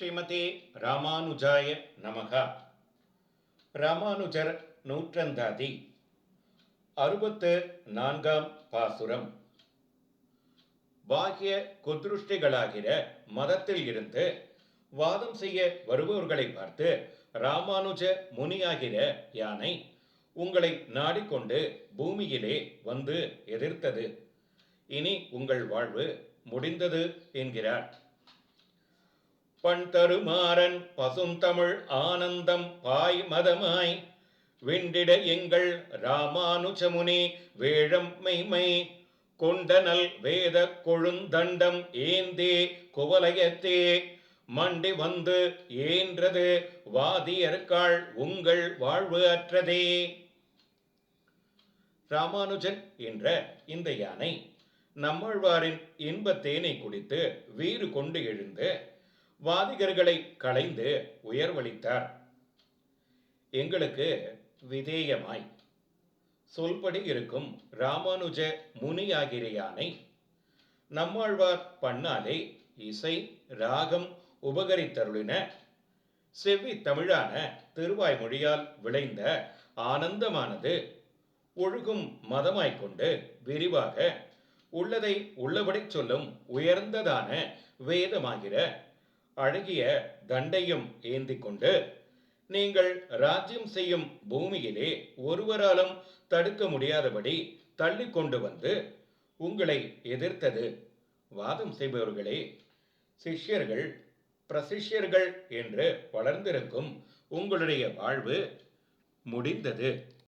ஸ்ரீமதி ராமானுஜாய நமகா. ராமானுஜர் நூற்றந்தாதி. அறுபத்து நான்காம் பாசுரம். பாகிய குத்ருஷ்டிகளாகிற மதத்தில் இருந்து வாதம் செய்ய வருபவர்களை பார்த்து ராமானுஜ முனியாகிற யானை உங்களை நாடிக்கொண்டு பூமியிலே வந்து எதிர்த்தது. இனி உங்கள் வாழ்வு முடிந்தது என்கிறார். பண் தருமாறன் பசுந்தமிழ் ஆனந்தம் பாய் மதமாய். விண்டிட எங்கள் ராமானுஜமுனி வேழம் மெய்மை கொண்டனல் வேத கொழுந்தண்டம் ஏந்தே குவலயத்தே. மண்டி வந்து ஏன்றது வாதியற்காள் உங்கள் வாழ்வு அற்றதே. ராமானுஜன் என்ற இந்த யானை நம்மாழ்வாரின் இன்பத்தேனை குடித்து வீறு கொண்டு எழுந்து வாதிகர்களை களைந்து உயர்வளித்தார். எங்களுக்கு விதேயமாய். சொல்படி இருக்கும் ராமானுஜ முனியாகிற யானை நம்மாழ்வார் பண்ணாலே இசை ராகம் உபகரித்தருளின செவ்வி தமிழான திருவாய்மொழியால் விளைந்த ஆனந்தமானது ஒழுகும் மதமாய்க் கொண்டு விரிவாக உள்ளதை உள்ளபடி சொல்லும் உயர்ந்ததான வேதமாகிற அழகிய தண்டையும் ஏந்தி கொண்டு நீங்கள் ராஜ்யம் செய்யும் பூமியிலே ஒருவராலும் தடுக்க முடியாதபடி தள்ளி கொண்டு வந்து உங்களை எதிர்த்தது. வாதம் செய்பவர்களே சிஷ்யர்கள் பிரசிஷ்யர்கள் என்று வளர்ந்திருக்கும் உங்களுடைய வாழ்வு முடிந்தது.